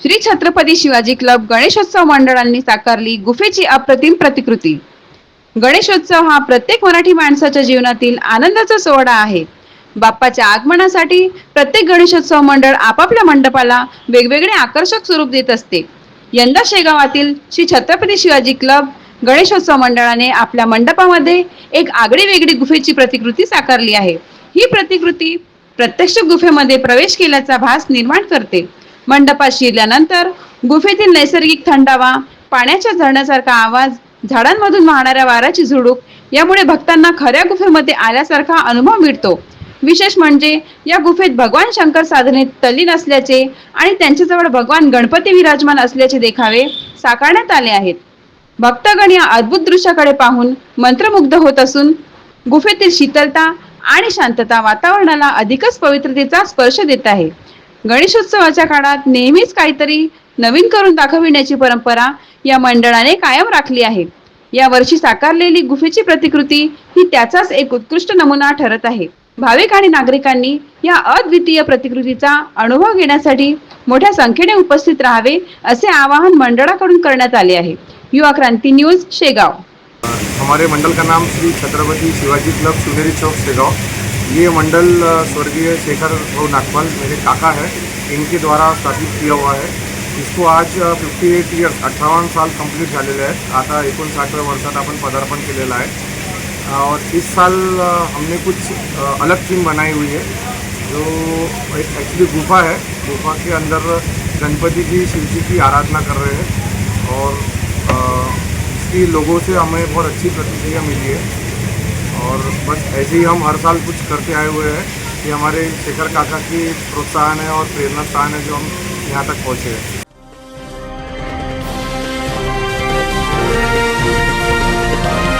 Shri Chhatrapati Shivaji club Ganeshotsav मंडळांनी साकारली गुफेची अप्रतिम प्रतिकृती. गणेशोत्सव हा प्रत्येक मराठी माणसाच्या जीवनातील आनंदाचा सोहळा आहे. बाप्पाच्या आगमनासाठी प्रत्येक गणेशोत्सव मंडळ आपापल्या मंडपाला वेगवेगळे आकर्षक स्वरूप देत असते. यंदा शेगावातील श्री छत्रपती शिवाजी क्लब गणेशोत्सव मंडळाने आपल्या मंडपामध्ये एक आगळी वेगळी गुफेची प्रतिकृती साकारली आहे. ही प्रतिकृती प्रत्यक्ष गुफेमध्ये प्रवेश केल्याचा भास निर्माण करते. मंडपात शिरल्यानंतर गुफेतील नैसर्गिक थंडावा पाण्याच्या झरण्यासारखा आवाज झाडांमधून वाहणाऱ्या वाराची झुडूक यामुळे भक्तांना खऱ्या गुफेमध्ये आल्यासारखा अनुभव मिळतो. विशेष म्हणजे या गुफेत भगवान शंकर साधनेत तल्लीन असल्याचे आणि त्यांच्याजवळ भगवान गणपती विराजमान असल्याचे देखावे साकारण्यात आले आहेत. भक्तगण या अद्भुत दृश्याकडे पाहून मंत्रमुग्ध होत असून गुफेतील शीतलता आणि शांतता वातावरणाला अधिकच पवित्रतेचा स्पर्श देत आहे. गणेशोत्सवाच्या काळात नेहमीच काहीतरी नवीन करून दाखविण्याची परंपरा या मंडळाने कायम राखली आहे. या वर्षी साकारलेली गुफेची प्रतिकृती ही त्याचाच एक उत्कृष्ट नमुना ठरत आहे. भाविक आणि नागरिकांनी या अद्वितीय प्रतिकृतीचा अनुभव घेण्यासाठी मोठ्या संख्येने उपस्थित राहावे असे आवाहन मंडळाकडून करण्यात आले आहे. युवा क्रांती न्यूज शेगाव. हमारे मंडल का नाम श्री छत्रपति शिवाजी क्लब सुनेरी चौक शेगांव. ये मंडल स्वर्गीय शेखर भाऊ नागपाल मेरे काका है इनके द्वारा स्थापित किया हुआ है। इसको आज फिफ्टी एट इयर्स अठ्ठावन्न साल कंप्लीट झालेले आहेत आता एकोणसाठव्या वर्षात आपण पदार्पण केलेलं अ, और इस साल हमने कुछ अलग थीम बनाई हुई है जो एक एक्चुअली गुफा है। गुफा के अंदर गणपति जी शिव जी की आराधना कर रहे हैं। और इसकी लोगों से हमें बहुत अच्छी प्रतिक्रिया मिली है। और बस ऐसे ही हम हर साल कुछ करते आए हुए हैं ये हमारे शेखर काका की प्रोत्साहन है और प्रेरणा स्थान है जो हम यहाँ तक पहुँचे हैं।